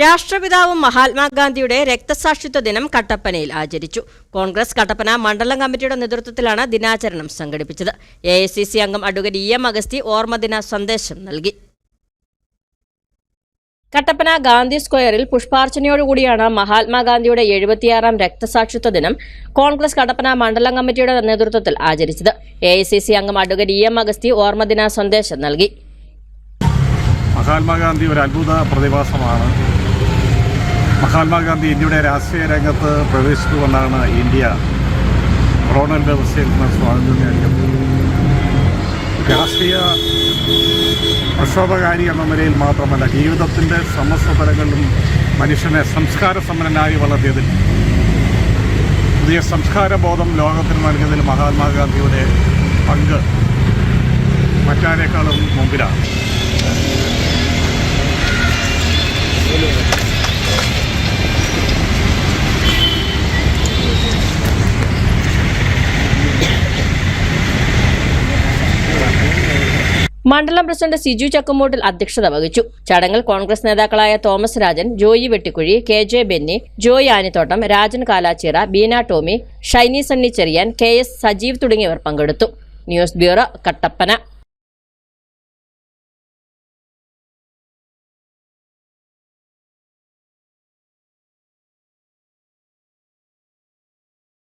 രാഷ്ട്രപിതാവും മഹാത്മാഗാന്ധിയുടെ രക്തസാക്ഷിത്വ ദിനം കട്ടപ്പനയിൽ ആചരിച്ചു. കോൺഗ്രസ് കട്ടപ്പന മണ്ഡലം കമ്മിറ്റിയുടെ നേതൃത്വത്തിലാണ് ദിനാചരണം സംഘടിപ്പിച്ചത്. എ അംഗം അഡ്വക്കേറ്റ് ഇ എം അഗസ്തി ഓർമ്മദിന സന്ദേശം നൽകി. കട്ടപ്പന ഗാന്ധി സ്ക്വയറിൽ പുഷ്പാർച്ചനയോടുകൂടിയാണ് മഹാത്മാഗാന്ധിയുടെ എഴുപത്തിയാറാം രക്തസാക്ഷിത്വ ദിനം കോൺഗ്രസ് കട്ടപ്പന മണ്ഡലം കമ്മിറ്റിയുടെ നേതൃത്വത്തിൽ ആചരിച്ചത്. എ അംഗം അഡ്വക്കേറ്റ് ഇ എം അഗസ്തി ഓർമ്മദിന സന്ദേശം നൽകി. മഹാത്മാഗാന്ധി ഒരു അത്ഭുത പ്രതിഭാസമാണ്. മഹാത്മാഗാന്ധി ഇന്ത്യയുടെ രാഷ്ട്രീയ രംഗത്ത് പ്രവേശിച്ചുകൊണ്ടാണ് ഇന്ത്യ കൊറോണ വ്യവസ്ഥയിൽ നിന്ന് സ്വാതന്ത്ര്യം നേടിയത്. രാഷ്ട്രീയ പ്രക്ഷോഭകാരി എന്ന നിലയിൽ മാത്രമല്ല ജീവിതത്തിന്റെ സമസ്ത തലങ്ങളിലും മനുഷ്യനെ സംസ്കാര സമ്പന്നനായി വളർത്തിയതിൽ പുതിയ സംസ്കാര ബോധം ലോകത്തിന് നൽകിയതിൽ മഹാത്മാഗാന്ധിയുടെ പങ്ക് മറ്റാരേക്കാളും മുമ്പിലാണ്. മണ്ഡലം പ്രസിഡന്റ് സിജു ചക്കുമൂട്ടിൽ അധ്യക്ഷത വഹിച്ചു. ചടങ്ങിൽ കോൺഗ്രസ് നേതാക്കളായ Thomas Rajan Joy Vettikuzhi K J Benny Joy Anithottam Rajan Kalachira Beena Tomy Shiny Sunny Cherian K S Sajeev തുടങ്ങിയവർ പങ്കെടുത്തു. News bureau Kattappana.